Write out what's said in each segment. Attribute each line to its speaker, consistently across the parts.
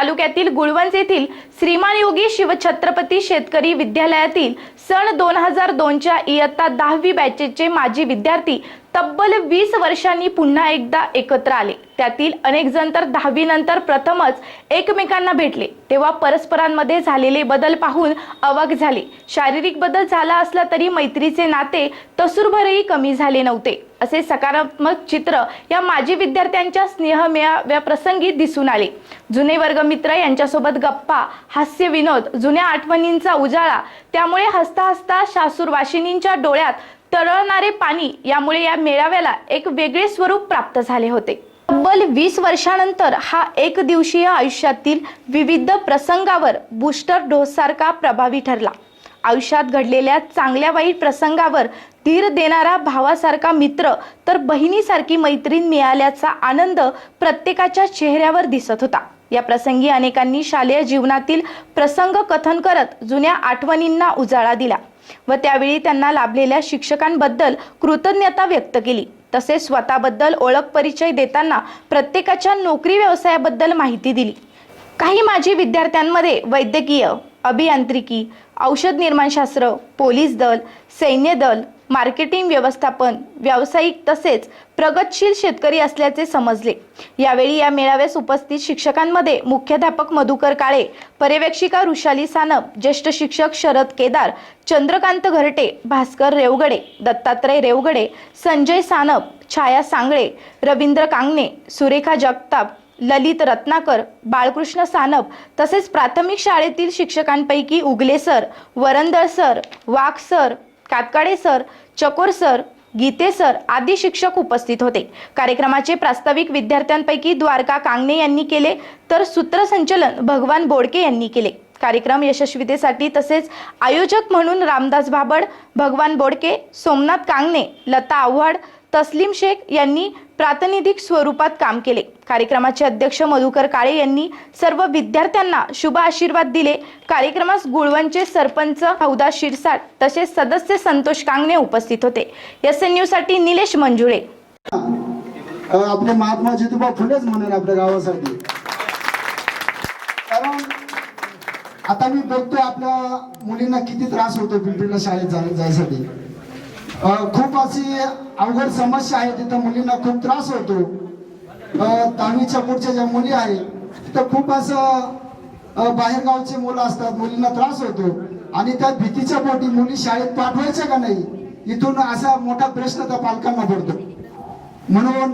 Speaker 1: तालुक्यातील गुळवंज येथील श्रीमान योगी शिवछत्रपती शेतकरी विद्यालयातील सन दोन हजार दोनच्या इयत्ता दहावी बॅचेचे माजी विद्यार्थी तब्बल वीस वर्षांनी पुन्हा एकदा एकत्र आले. त्यातील अनेक जण तर दहावी नंतर प्रथमच एकमेकांना भेटले. तेव्हा परस्परांमध्ये झालेले बदल पाहून अवाक झाले. शारीरिक बदल झाला असला तरी मैत्रीचे नाते तसूरभरही कमी झाले नव्हते. असे सकारात्मक चित्र या माजी विद्यार्थ्यांच्या स्नेहमेळाव्या प्रसंगी दिसून आले. जुने वर्गमित्र यांच्यासोबत गप्पा हास्य विनोद जुन्या आठवणींचा उजाळा त्यामुळे हसता हसता शासूरवाशिनींच्या डोळ्यात तरळणारे पाणी यामुळे या मेळाव्याला एक वेगळे स्वरूप प्राप्त झाले होते. तब्बल वीस वर्षानंतर हा एक दिवसीय आयुष्यातील विविध प्रसंगावर बूस्टर डोससारखा प्रभावी ठरला. आयुष्यात घडलेल्या चांगल्या वाईट प्रसंगावर धीर देणारा भावासारखा मित्र तर बहिणीसारखी मैत्रीण मिळाल्याचा आनंद प्रत्येकाच्या चेहऱ्यावर दिसत होता. या प्रसंगी अनेकांनी शालेय जीवनातील प्रसंग कथन करत जुन्या आठवणींना उजाळा दिला व त्यावेळी त्यांना लाभलेल्या शिक्षकांबद्दल कृतज्ञता व्यक्त केली. तसेच स्वतःबद्दल ओळख परिचय देताना प्रत्येकाच्या नोकरी व्यवसायाबद्दल माहिती दिली. काही माजी विद्यार्थ्यांमध्ये वैद्यकीय अभियांत्रिकी औषध निर्माणशास्त्र पोलीस दल सैन्य दल मार्केटिंग व्यवस्थापन व्यावसायिक तसेच प्रगतशील शेतकरी असल्याचे समजले. यावेळी या मेळाव्यास उपस्थित शिक्षकांमध्ये मुख्याध्यापक मधुकर काळे पर्यवेक्षिका रुशाली सानप ज्येष्ठ शिक्षक शरद केदार चंद्रकांत घरटे भास्कर रेवगडे दत्तात्रय रेवगडे संजय सानप छाया सांगळे रवींद्र कांगणे सुरेखा जगताप ललित रत्नाकर बाळकृष्ण सानप तसेच प्राथमिक शाळेतील शिक्षकांपैकी Ugale sir Varandal sir Wagh sir Katkade sir Chakor sir Gite sir आदी शिक्षक उपस्थित होते. कार्यक्रमाचे प्रास्ताविक विद्यार्थ्यांपैकी द्वारका कांगणे यांनी केले तर सूत्रसंचलन भगवान बोडके यांनी केले. कार्यक्रम यशस्वीतेसाठी तसेच आयोजक म्हणून रामदास भाबड भगवान बोडके सोमनाथ कांगणे लता आव्हाड तस्लीम शेख यांनी प्रातिनिधिक स्वरूपात काम केले. कार्यक्रमाचे अध्यक्ष मधुकर काळे यांनी सर्व विद्यार्थ्यांना शुभ आशीर्वाद दिले. कार्यक्रमास गुळवणचे सरपंच हौदा शिरसाट तसेच सदस्य संतोष कांगणे उपस्थित होते. एस एनसाठी निलेश मंजुळे.
Speaker 2: आपले महात्मा ज्योतिबा फुलेच म्हणून आपल्या गावासाठी. कारण आता मी बघतोय आपल्या मुलींना किती त्रास होतो पिंपरीला शाळेत जाण्यासाठी जायसाठी. खूप अशी अवघड समस्या आहे. तिथं मुलींना खूप त्रास होतो. अ, दहावीच्या पुढच्या ज्या मुली आहेत तिथं खूप असं बाहेरगावचे मुलं असतात. मुलींना त्रास होतो. आणि त्या भीतीच्या पोटी मुली शाळेत पाठवायच्या का नाही? इथून असा मोठा प्रश्न त्या पालकांना पडतो. म्हणून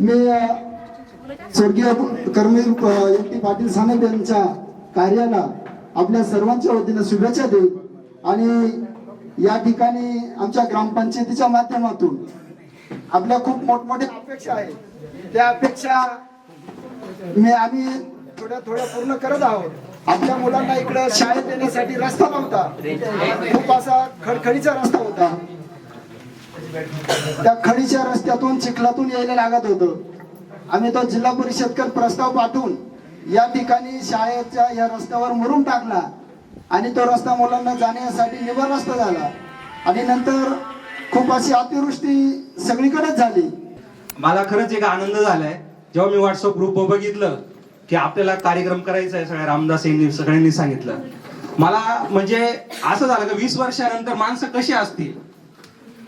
Speaker 2: मी स्वर्गीय कर्मवीर एम पाटील सानप यांच्या कार्याला आपल्या सर्वांच्या वतीनं शुभेच्छा देऊ आणि या ठिकाणी आमच्या ग्रामपंचायतीच्या माध्यमातून आपल्या खूप मोठमोठ्या अपेक्षा आहेत. त्या अपेक्षा मी आम्ही थोड्या थोड्या पूर्ण करत आहोत. आपल्या मुलांना इकडं शाळेत येण्यासाठी रस्ता नव्हता. खूप असा खडखडीचा रस्ता होता. त्या खडीच्या रस्त्यातून चिखलातून यायला लागत होतं. आम्ही तो जिल्हा परिषदकर प्रस्ताव पाठवून या ठिकाणी शाळेच्या या रस्त्यावर मरून टाकला. आणि तो रस्ता मुलांना जाण्यासाठी निबर रस्ता झाला. आणि नंतर खूप अशी अतिवृष्टी सगळीकडेच झाली.
Speaker 3: मला खरंच एक आनंद झालाय. जेव्हा मी व्हॉट्सअप ग्रुप बघितलं की आपल्याला कार्यक्रम करायचा आहे सगळ्या रामदास यांनी सगळ्यांनी सांगितलं. मला म्हणजे असं झालं की वीस वर्षानंतर माणसं कशी असतील?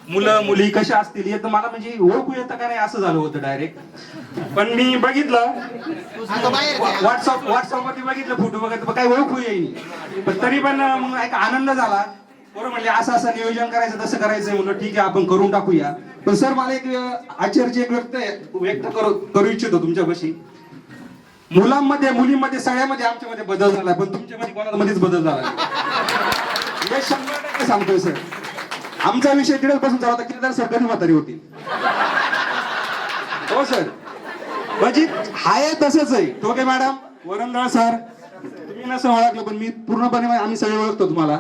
Speaker 3: मुलं मुली कशा असतील हे तर मला म्हणजे ओळखू येतं का नाही असं झालं होतं डायरेक्ट पण मी बघितलं. व्हॉट्सअप व्हॉट्सअप वरती बघितलं फोटो बघत काही ओळखू येईल पण तरी पण मग एक आनंद झाला. बरं म्हणले असं असं नियोजन करायचं तसं करायचं म्हणलं ठीक आहे आपण करून टाकूया. पण सर मला एक आश्चर्य एक व्यक्त व्यक्त करू करू इच्छितो तुमच्यापाशी. मुलांमध्ये मुलींमध्ये सगळ्यामध्ये आमच्यामध्ये बदल झाला पण तुमच्यामध्ये कोणामध्येच बदल झाला हे शंभर टक्के सांगतोय सर. आमचा विषय तिथेच बसून झाला होता किती सरकारी म्हातारी होती. हो सर. म्हणजे हाय तसंच आहे. ठोके मॅडम. वरंगळ सर. तुम्ही नसं ओळखलं पण मी पूर्णपणे आम्ही सगळे ओळखतो तुम्हाला.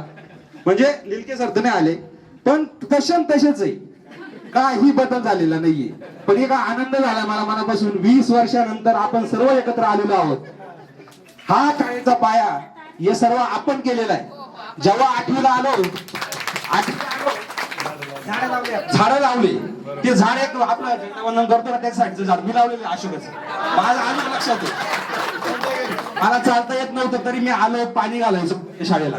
Speaker 3: म्हणजे लिलके सर तर नाही आले पण तशा तसेच आहे. काही बदल झालेला नाहीये. पण एक आनंद झाला मला मनापासून. वीस वर्षानंतर आपण सर्व एकत्र आलेलो आहोत. हा काळेचा पाया हे सर्व आपण केलेला आहे. जेव्हा आठवीला आलो आठवीला आलो झाडं लावले ते झाड एक आपलं झेंडावंदन करतो ना त्या साईडचं झाड. मी लावलेलं अशोकच. माझं आलं लक्षात मला चालता येत नव्हतं तरी मी आलो पाणी घालायचो शाळेला.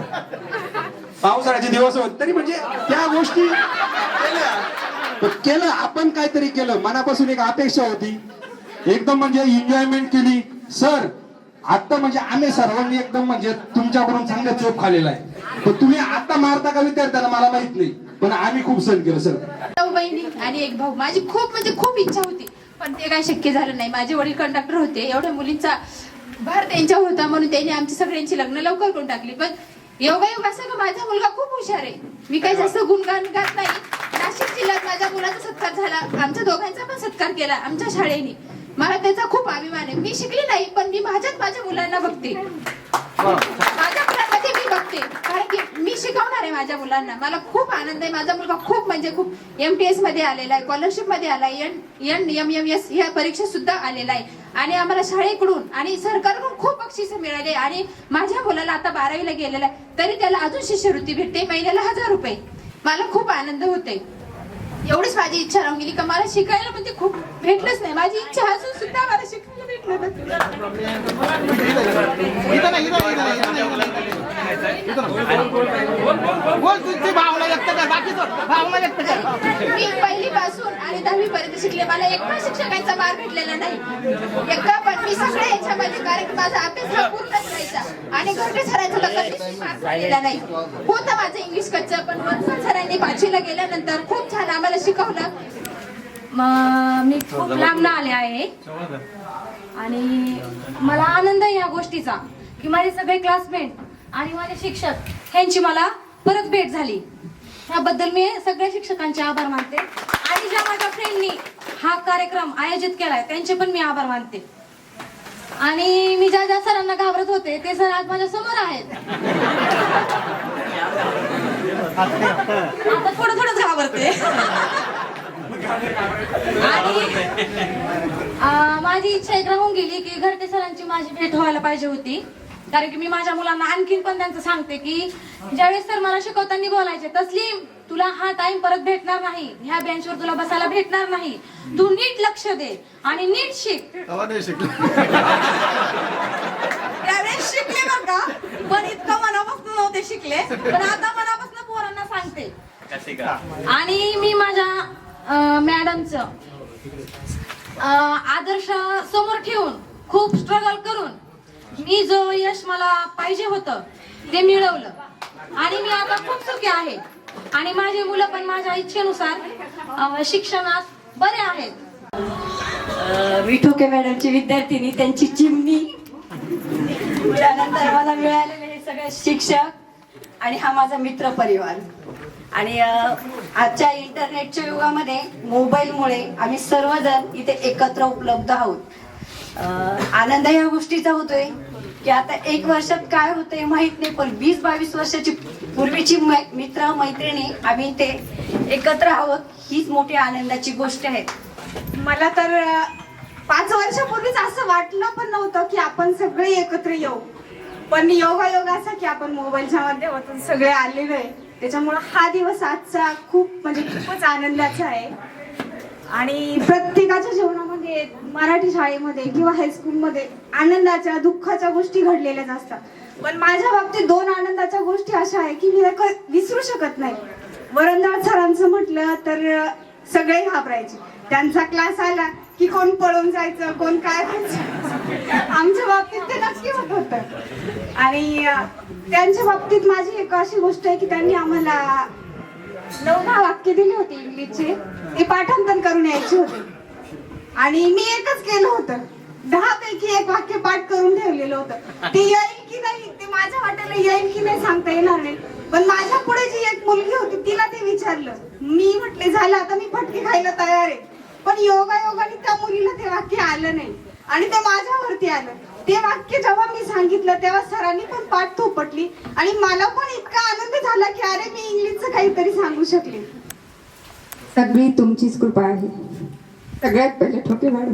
Speaker 3: पावसाळ्याचे दिवस होत तरी म्हणजे त्या गोष्टी केल्या. केलं आपण काहीतरी केलं. मनापासून एक अपेक्षा होती. एकदम म्हणजे एन्जॉयमेंट केली. सर आता म्हणजे आम्ही सर्वांनी एकदम म्हणजे तुमच्याकडून चांगलं चोप खाल्लेला आहे. पण तुम्ही आता मारता का विद्यार्थ्याला मला माहीत नाही. पण आम्ही खूप सण केलं सर.
Speaker 4: नऊ बहिणी आणि एक भाऊ. माझी खूप म्हणजे खूप इच्छा होती. पण ते काय शक्य झालं नाही. माझे वडील कंडक्टर होते. एवढ्या मुलींचा भार त्यांच्यावर होता म्हणून त्यांनी आमची सगळ्यांची लग्न लवकर करून टाकली. पण योगायोग असं का माझा मुलगा खूप हुशार आहे. मी काही जास्त गुणगान गात नाही. नाशिक जिल्ह्यात माझ्या मुलाचा सत्कार झाला. आमच्या दोघांचा पण सत्कार केला आमच्या शाळेने. मला त्याचा खूप अभिमान आहे. मी शिकली नाही पण मी माझ्याच माझ्या मुलांना बघते. माझ्या मुलांमध्ये मी बघते. मी शिकवणार आहे माझ्या मुलांना. मला खूप आनंद आहे. माझा मुलगा खूप म्हणजे खूप एम टी एसमध्ये आलेला आहे स्कॉलरशिपमध्ये आला N N M M S या परीक्षा सुद्धा आलेला आहे. आणि आम्हाला शाळेकडून आणि सरकारकडून खूप बक्षीस मिळाले आणि माझ्या मुलाला आता बारावीला गेलेला आहे तरी त्याला अजून शिष्यवृत्ती भेटते महिन्याला हजार रुपये. मला खूप आनंद होते एवढीच माझी इच्छा राहून गेली का मला शिकायला म्हणजे खूप भेटलंच नाही. माझी इच्छा असून सुद्धा मला शिकायला भेटलं नाही
Speaker 5: बोल तुझी भावना व्यक्त कर बाकीचं भावना व्यक्त कर
Speaker 4: मी पहिली पासून आणि दहावी पर्यंत शिकले. मला एक पण शिक्षकांचा मार भेटलेला नाही. एका पण मी सगळे याच्यामध्ये कारण की माझा अभ्यास हा पूर्णच राहायचा आणि घरटे सरांचा तर कधीच मार नाही. होतं माझं इंग्लिश कच्चं पण वरसन सरांनी पाचवीला गेल्यानंतर खूप छान आम्हाला शिकवलं.
Speaker 6: मी खूप लांब आले आहे. आणि मला आनंद आहे या गोष्टीचा की माझे सगळे क्लासमेट आणि माझे शिक्षक ह्यांची मला परत भेट झाली. त्याबद्दल मी सगळ्या शिक्षकांचे आभार मानते. आणि ज्या माझ्या फ्रेंडनी हा कार्यक्रम आयोजित केलाय त्यांचे पण मी आभार मानते. आणि मी ज्या ज्या सरांना घाबरत होते ते सर आज माझ्यासमोर आहेत. आता थोडं थोडंच घाबरते. आणि माझी इच्छा एक राहून गेली की घरटे सरांची माझी भेट व्हायला पाहिजे होती. कारण की मी माझ्या मुलांना आणखीन पण त्यांचं सांगते की ज्यावेळेस सर मला शिकवताना बोलायचे तस्लीम तुला हा टाइम परत भेटणार नाही. ह्या बेंचवर तुला बसायला भेटणार नाही. तू नीट लक्ष दे आणि नीट शिक. त्यावेळेस शिकले बरं का? पण इतकं मनापासून नव्हते शिकले. पण आता मनापासून पोरांना सांगते. आणि मी माझ्या मॅडमचं आदर्श समोर ठेवून खूप स्ट्रगल करून मी जो यश मला पाहिजे होतं ते मिळवलं. आणि मी आता खूप सुखी आहे. आणि माझी मुलं पण माझ्या इच्छेनुसार शिक्षणात बरे आहेत.
Speaker 7: विठोके मॅडमची विद्यार्थिनी त्यांची चिमणी. त्यानंतर मला मिळालेले हे सगळे शिक्षक आणि हा माझा मित्र परिवार. आणि आजच्या इंटरनेटच्या युगामध्ये मोबाईलमुळे आम्ही सर्वजण इथे एकत्र उपलब्ध आहोत. आनंद या गोष्टीचा होतोय. की आता एक वर्षात काय होतंय माहीत नाही पण वीस बावीस वर्षाची पूर्वीची मै- मित्र मैत्रिणी आम्ही इथे एकत्र आहोत हीच मोठी आनंदाची गोष्ट आहे.
Speaker 8: मला तर पाच वर्षापूर्वीच असं वाटलं पण नव्हतं की आपण सगळे एकत्र येऊ. पण योगायोग असा की आपण मोबाईलच्या माध्यमातून सगळे आलेलो आहे. त्याच्यामुळं हा दिवस आजचा खूप म्हणजे खूपच आनंदाचा आहे. आणि प्रत्येकाच्या जीवनामध्ये म्हणजे मराठी शाळेमध्ये किंवा हायस्कूलमध्ये आनंदाच्या दुःखाच्या गोष्टी घडलेल्याच असतात. पण माझ्या बाबतीत दोन आनंदाच्या गोष्टी अशा आहे की मी क- विसरू शकत नाही. वरंदाळ सरांचं म्हटलं तर सगळे घाबरायचे. त्यांचा क्लास आला की कोण पळून जायचं कोण काय व्हायचं. आमच्या बाबतीत ते नक्की होत होतं. आणि त्यांच्या बाबतीत माझी एक अशी गोष्ट आहे की त्यांनी आम्हाला नऊ दहा वाक्य दिले होते इंग्लिशचे. ते पाठांतर करून यायचे होते. आणि मी एकच केलं होतं. दहा पैकी एक वाक्य पाठ करून ठेवलेलं होतं. ते येईल की नाही ते माझ्या वाट्याला येईल की नाही सांगता येणार नाही. पण माझ्या पुढे जी एक मुलगी होती तिला ते विचारलं. मी म्हटले झालं आता मी फटके खायला तयार आहे. पण योगा योगाने त्या मुलीला ते वाक्य आलं नाही. आणि ते माझ्यावरती आलं. ते वाक्य जेव्हा मी सांगितलं तेव्हा सरांनी पण पाठ थोपटली. आणि मला पण इतका आनंद झाला की अरे मी इंग्लिशचं काहीतरी सांगू शकले.
Speaker 9: सगळी तुमचीच कृपा आहे. सगळ्यात पहिले ठोके मॅडम.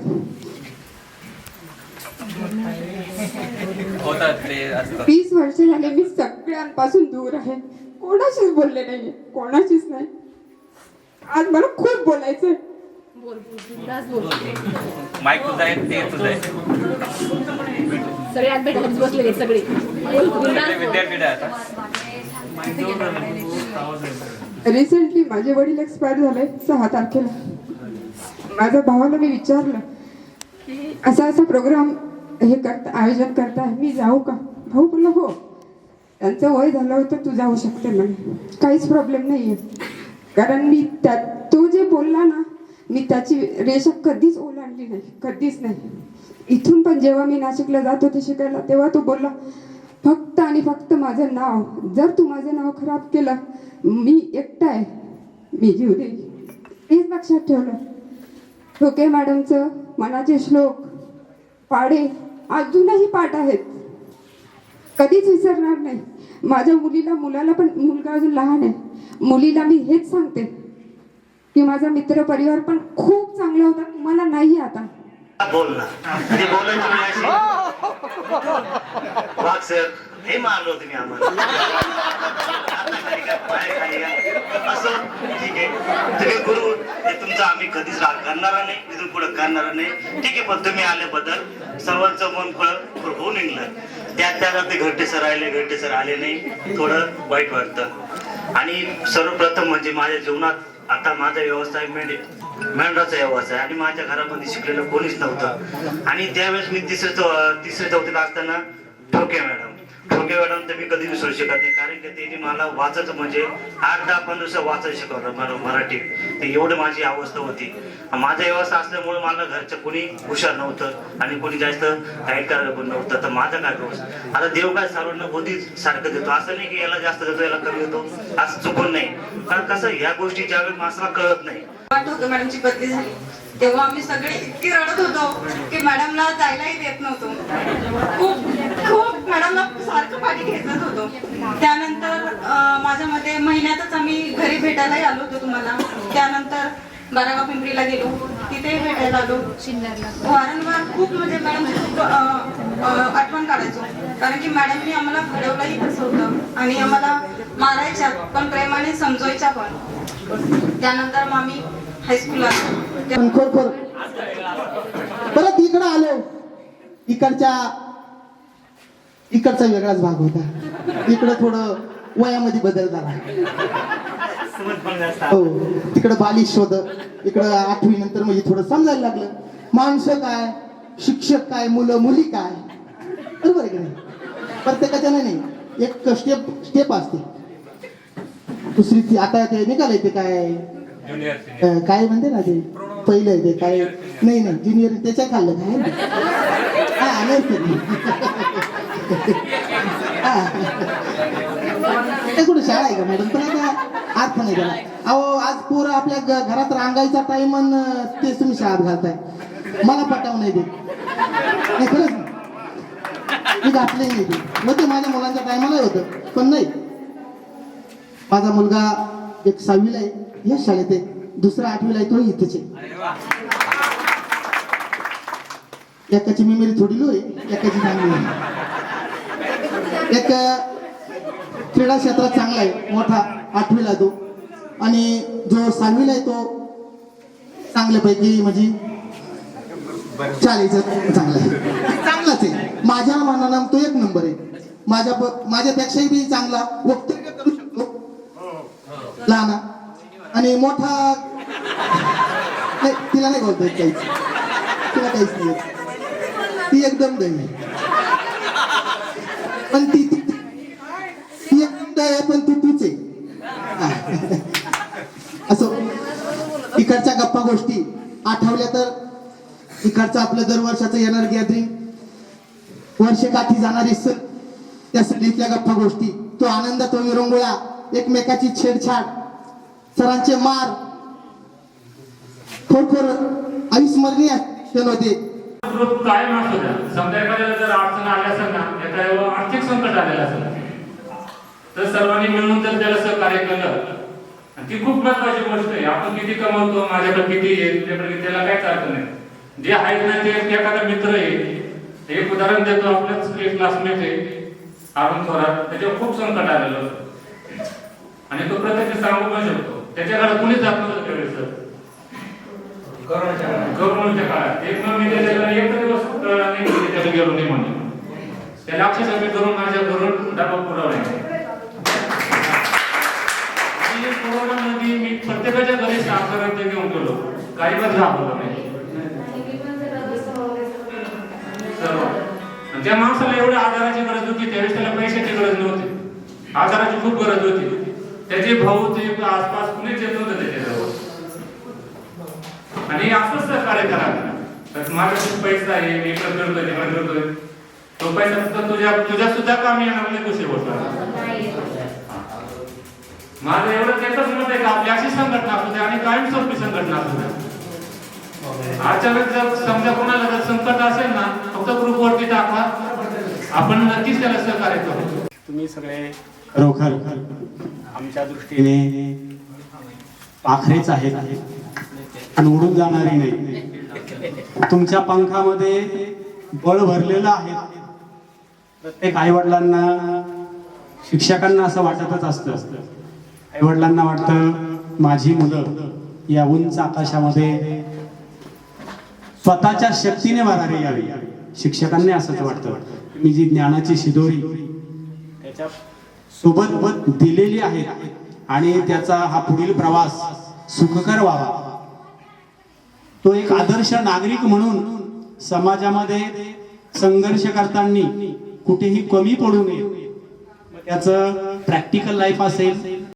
Speaker 9: वीस वर्ष झाले मी सगळ्यांपासून दूर आहे. कोणाशीच बोलले नाहीये. कोणाशीच नाही. आज मला खूप बोलायचंय.
Speaker 10: माईक तुझा आहे ते तुझं आहे.
Speaker 4: सगळे आज भेटायला बसले आहेत सगळे.
Speaker 9: रिसेंटली माझे वडील एक्सपायर झाले सहा तारखेला. माझ्या भावाला मी विचारलं की असा असा प्रोग्राम हे करता आयोजन करताय मी जाऊ का? भाऊ बोलला हो. त्यांचं वय झालं होतं तू जाऊ शकते म्हणे. काहीच प्रॉब्लेम नाही आहे कारण मी त्या तो जे बोलला ना मी त्याची रेषा कधीच ओलांडली नाही कधीच नाही. इथून पण जेव्हा मी नाशिकला जात होते शिकायला तेव्हा तो बोलला फक्त आणि फक्त माझं नाव जर तू माझं नाव खराब केलं मी एकटा आहे मी जीव देईल तेच लक्षात ठेवलं. ठोके मॅडमचं मनाचे श्लोक पाडे अजूनही पाठ आहेत. कधीच विसरणार नाही. माझ्या मुलीला मुलाला पण मुलगा अजून लहान आहे. मुलीला मी हेच सांगते की माझा मित्र परिवार पण खूप चांगला होता तुम्हाला नाही आता.
Speaker 10: बोल ना. हे मारलो तुम्ही आम्हाला. असं. ठीक आहे. तुम्ही गुरु हे तुमचा आम्ही कधीच राग करणार नाही इथून पुढे करणार नाही. ठीक आहे पण तुम्ही आल्याबद्दल सर्वांचं मन फळ होऊन निघलं. त्या त्याला ते घरटे सर आले घरटे सर आले नाही. थोडं वाईट वाटतं. आणि सर्वप्रथम म्हणजे माझ्या जीवनात आता माझा व्यवसाय मेंढ मेंढराचा व्यवसाय आणि माझ्या घरामध्ये शिकलेलं कोणीच नव्हतं. आणि त्यावेळेस मी तिसरे तिसरे चौथीला असताना ठोके मॅडम. ठोके मॅडम तर मी कधी विसरू शकत नाही. कारण की त्यांनी मला वाचत म्हणजे आठ दहा पंधरा दिवस वाचायला शिकवलं मला मराठी. ते एवढं माझी अवस्था होती. माझा व्यवस्था असल्यामुळे मला घरचं कोणी हुशार नव्हतं आणि कोणी जास्त गाईड करायला पण नव्हतं. तर माझा काय दोष? आता देव काय सर्वांना बुद्धी सारखं देतो. असं नाही की याला जास्त देतो याला कमी देतो. असं चुकून नाही. कारण कसं ह्या गोष्टी ज्यावेळी माणसाला कळत नाही.
Speaker 8: मॅडमची बदली झाली. तेव्हा आम्ही सगळे इतके रडत होतो की मॅडमला जायलाही देत नव्हतो. खूप खूप मॅडमला सारखं पाठी घेतच होतो. त्यानंतर माझ्या मते महिन्यातच आम्ही घरी भेटायलाही आलो होतो तुम्हाला. त्यानंतर बारागाव पिंपरीला गेलो. तिथेही भेटायला आलो. वारंवार खूप म्हणजे मॅडम खूप आठवण काढायचो. कारण की मॅडमनी आम्हाला घडवलंही तसं होतं. आणि आम्हाला मारायच्या पण प्रेमाने समजवायच्या पण. त्यानंतर मग आम्ही हायस्कूलला.
Speaker 11: परत इकडं आलो. इकडच्या इकडचा वेगळाच भाग होता. इकडं थोडं वयामध्ये बदल झाला. हो तिकडं बालिश होत. इकडं आठवी नंतर म्हणजे थोडं समजायला लागलं. माणसं काय? शिक्षक काय? मुलं मुली काय? बरोबर आहे का नाही? प्रत्येकाच्या नाही नाही? एक स्टेप स्टेप असते. दुसरी ती आता ते निघालंय ते काय? अं, काय म्हणते ना ते? पहिलं ते काय? नाही नाही ज्युनियर त्याच्या खाल्लं काय? हा नाही ते. ते कुठे शाळा आहे का मॅडम पण आता अर्थ नाही त्याला अहो आज पोरं आपल्या घ- घरात रांगायचा टाइम तेच तुम्ही शाळेत घालताय. मला पटाव नाही ते नाही खरंच मी घातले नाही ते. मग ते माझ्या मुलांच्या टायमाला होतं. पण नाही. माझा मुलगा एक सहावीला आहे. या शाळेत आहे दुसरा आठवीला आहे तो इथेच आहे एकाची मेमरी थोडी लो आहे एकाची चांगली आहे. एक क्रीडा क्षेत्रात चांगला आहे मोठा आठवीला तो. आणि जो सहावीला आहे तो चांगल्यापैकी म्हणजे चालीचा चांगला आहे. चांगलाच आहे. माझ्या मनानं तो एक नंबर आहे. माझ्या माझ्यापेक्षाही बी चांगला वक्तव्य करू शकतो. लहान आणि मोठा नाही तिला नाही बोलता येत काहीच. तिला काहीच नाही ती एकदम दही पण ती ती एकदम दही आहे पण तू तूच आहे. असं इकडच्या गप्पा गोष्टी. आठवल्या तर इकडचं आपलं दरवर्षाचं येणार गॅदरिंग. वर्षकाठी जाणारी सण. त्या सणीतल्या गप्पा गोष्टी. तो आनंद तो विरंगुळा. एकमेकाची छेडछाड. सरांचे मार. खरोखर अविस्मरणीय क्षण होते.
Speaker 12: कायम असू द्या. समजा एखाद्याला जर अडचण आली असेल ना एखाद्याला आर्थिक संकट आलेलं असेल. तर सर्वांनी मिळून जर त्याला सहकार्य केलं आणि ती खूप महत्वाची गोष्ट आहे. आपण किती कमवतो माझ्याकडे किती आहे तुझ्याकडे त्याला काहीच अर्थ नाही. जे आहेत ना ते एखादा मित्र आहे. एक उदाहरण देतो आपल्याच क्लासमेट आहे अरुण थोरात. त्याच्यावर खूप संकट आलेलं आणि तो प्रत्यक्ष सांगू पण शकतो. त्याच्याकडे कुणीच जात नव्हतं त्यावेळेस सर? कोरोनाच्या काळात. एक मी त्याच्याकडे एक दिवस कळला नाही की त्याच्याकडे गेलो नाही म्हणून. त्याला अक्षरशः मी करून माझ्या घरून डबा पुरवला कोरोनामध्ये मी प्रत्येकाच्या घरी साखरांत घेऊन गेलो. काही पण नाही. सर्व. त्या माणसाला एवढ्या आधाराची गरज होती त्यावेळेस त्याला पैशाची गरज नव्हती. आधाराची खूप गरज होती. त्याचे भाऊ ते आसपास कुणीच येत नव्हतं त्याच्याजवळ. आणि असंच सहकार्य करा तर माझ्याकडे पैसा आहे मी पण करतोय ते पण करतोय. तो पैसा फक्त तुझ्या तुझ्या सुद्धा कामी येणार नाही दुसरी गोष्ट माझं एवढं त्याच मत आहे का आपली अशी संघटना असू द्या आणि कायमस्वरूपी संघटना असू द्या वेळेस जर समजा कोणाला जर संकट असेल ना फक्त ग्रुपवरती टाका. आपण नक्कीच त्याला सहकार्य करू.
Speaker 13: तुम्ही सगळे खरोखर आमच्या दृष्टीने पाखरेच आहेत. आणि उडून जाणारे नाही. तुमच्या पंखामध्ये बळ भरलेलं आहे. प्रत्येक आई वडिलांना शिक्षकांना असं वाटतच असतं. आई वडिलांना वाटतं माझी मुलं या उंच आकाशामध्ये स्वतःच्या शक्तीने भरारी यावी. शिक्षकांना असंच वाटतं. मी जी ज्ञानाची शिदोरी त्याच्या सोबत दिलेली आहे आणि त्याचा हा पुढील प्रवास सुखकर व्हावा. तो एक आदर्श नागरिक म्हणून समाजामध्ये संघर्ष करताना कुठेही कमी पडू नये. त्याच त्याचं प्रॅक्टिकल लाईफ असेल